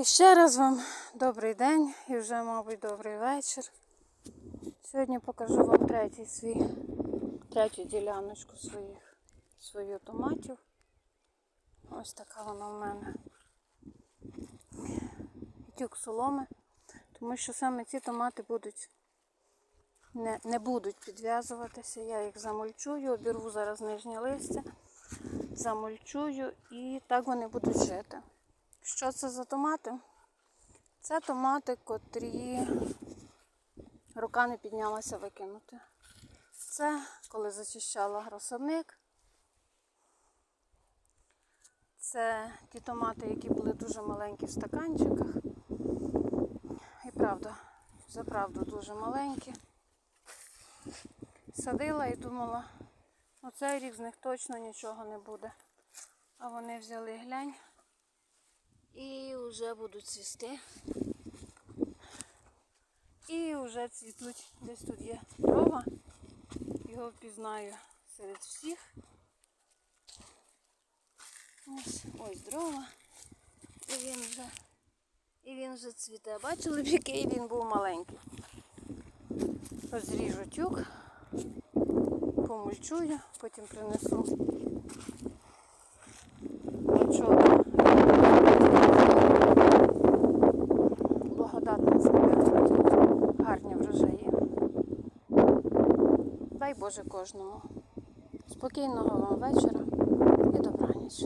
І ще раз вам добрий день і вже, мабуть, добрий вечір. Сьогодні покажу вам третій свій, третю діляночку своїх, свою томатів. Ось така вона в мене. Тюк соломи, тому що саме ці томати будуть не, не будуть підв'язуватися. Я їх замульчую, обірву зараз нижнє листя, замульчую і так вони будуть жити. Що це за томати? Це томати, котрі рука не піднялася викинути. Це коли зачищала розсадник. Це ті томати, які були дуже маленькі в стаканчиках. І правда, за правду дуже маленькі. Садила і думала, ну цей рік з них точно нічого не буде. А вони взяли глянь і вже будуть цвісти. І вже цвітуть. Десь тут є дрова. Його впізнаю серед всіх. Ось, ось дрова. І він вже, і він вже цвіте. Бачили б, який він був маленький. Розріжу тюк, помульчую, потім принесу Дай Боже кожному. Спокійного вам вечора і добраніч.